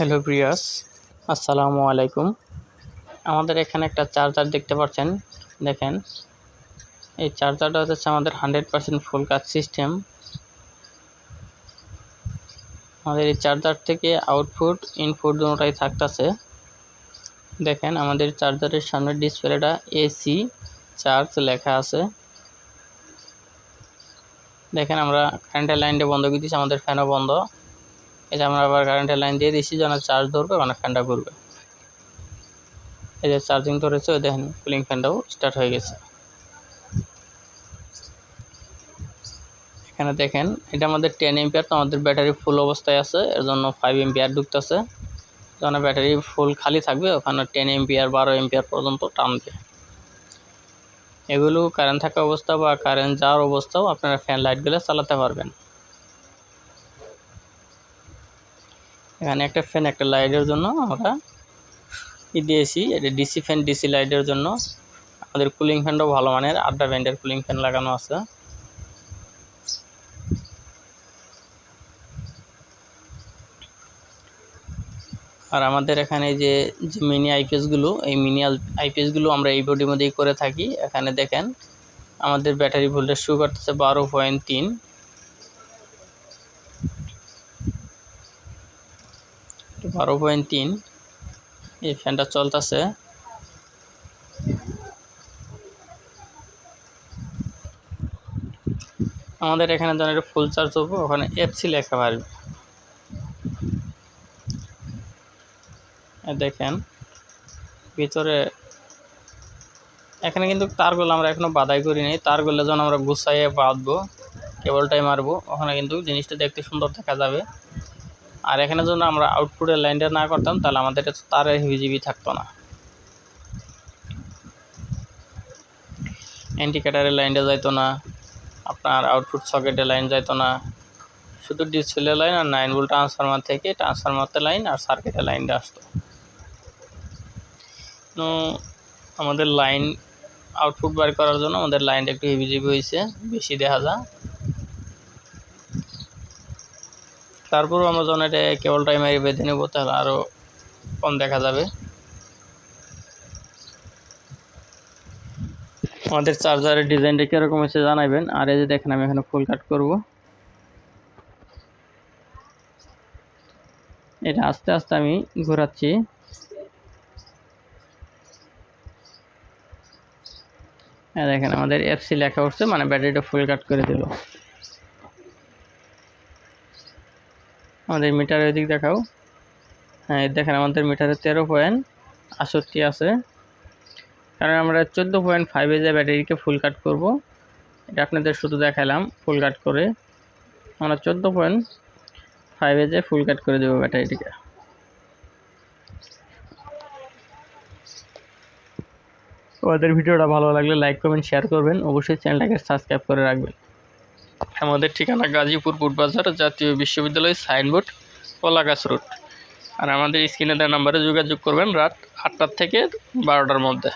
Hello Prius আসসালামু আলাইকুম। আমাদের এখানে একটা চার্জার দেখতে পাচ্ছেন। দেখেন, এই চার্জারটা হচ্ছে আমাদের হান্ড্রেড পার্সেন্ট ফুল কাজ সিস্টেম। আমাদের এই চার্জার থেকে আউটপুট, ইনপুট দুটোটাই থাকতেছে। দেখেন, আমাদের চার্জারের সামনের ডিসপ্লেটা এসি চার্জ লেখা আছে। দেখেন, আমরা কারেন্টের লাইনটা বন্ধ করে দিচ্ছি আমাদের ফ্যানও বন্ধ। এই যে আমরা আবার কারেন্টের লাইন দিয়ে দিচ্ছি যেন চার্জ ধরবে মানে ফ্যানটা ঘুরবে। এই যে চার্জিং ধরেছে, ওই দেখেন কুলিং ফ্যানটাও স্টার্ট হয়ে গেছে। এখানে দেখেন, এটা আমাদের টেন এম্পিয়ার তো আমাদের ব্যাটারি ফুল অবস্থায় আছে, এর জন্য ফাইভ এম্পিয়ার ঢুকতেছে। যখন ব্যাটারি ফুল খালি থাকবে, ওখানে টেন এম্পিয়ার বারো এম্পিয়ার পর্যন্ত টানবে। এগুলো কারেন্ট থাকা অবস্থা বা কারেন্ট যাওয়ার অবস্থাও আপনারা ফ্যান লাইটগুলো চালাতে পারবেন। এখানে একটা ফ্যান একটা লাইটের জন্য আমরা ই দিয়েছি। এটা ডিসি ফ্যান ডিসি লাইটের জন্য। আমাদের কুলিং ফ্যানটাও ভালো মানের, আড্ডা ব্যান্ডের কুলিং ফ্যান লাগানো আছে। আর আমাদের এখানে যে যে মিনি আইপিএসগুলো এই মিনি আইপিএসগুলো আমরা এই বডির মধ্যেই করে থাকি। এখানে দেখেন, আমাদের ব্যাটারি ভোল্টেজ শুরু করতেছে বারো পয়েন্ট তিন। বারো পয়েন্ট তিন। এই ফ্যানটা চলতেছে। আমাদের এখানে যখন এটা ফুল চার্জ হব ওখানে এফসি লেখা পারবে দেখেন, ভিতরে এখানে কিন্তু তারগুলো আমরা এখনও বাধাই করিনি। তারগুলো যখন আমরা গুছাইয়ে বাঁধবো কেবলটাই মারবো, ওখানে কিন্তু জিনিসটা দেখতে সুন্দর দেখা যাবে। আর এখানে যদি আমরা আউটপুটের লাইনটা না করতাম, তাহলে আমাদের তারের হিবিজিবি থাকতো না। ইন্ডিকেটারের লাইনটা যাইতো না, আপনার আউটপুট সকেটের লাইন যাইতো না। শুধু ডিসপ্লে লাইন আর নাইন ভোল্ট ট্রান্সফরমার থেকে ট্রান্সফরমারতে লাইন আর সার্কিটের লাইনটা আসতো। আমাদের লাইন আউটপুট বার করার জন্য আমাদের লাইনটা একটু হিবিজিবি হয়েছে, বেশি দেখা যায় তারপরও আমরা যখন এটা কেবল টাইমারি বেঁধে নেব, তাহলে আরও কম দেখা যাবে। আমাদের চার্জারের ডিজাইনটা কীরকম হয়েছে জানাবেন আর এই যে দেখেন, আমি এখানে ফুল কাট করব। এটা আস্তে আস্তে আমি ঘোরাচ্ছি। দেখেন, আমাদের এফসি লেখা উঠছে মানে ব্যাটারিটা ফুল কাট করে দিল। আমাদের মিটারের দিক দেখাও। হ্যাঁ দেখেন আমাদের মিটারে তেরো পয়েন্ট আষট্টি আছে। কারণ আমরা চোদ্দ পয়েন্ট ফাইভে যে ব্যাটারিকে ফুল কাট করব, এটা আপনাদের শুধু দেখালাম ফুল কাট করে। আমরা চোদ্দ পয়েন্ট ফাইভে যে ফুল কাট করে দেবো ব্যাটারিটিকে। আমাদের ভিডিওটা ভালো লাগলে লাইক করবেন শেয়ার করবেন। অবশ্যই চ্যানেলটাকে সাবস্ক্রাইব করে রাখবেন। আমাদের ঠিকানা গাজীপুর বুটবাজার জাতীয় বিশ্ববিদ্যালয় সাইনবোর্ড কলাগাছ রোড। আর আমাদের স্ক্রিনে দেওয়া নাম্বারে যোগাযোগ করবেন রাত আটটার থেকে বারোটার মধ্যে।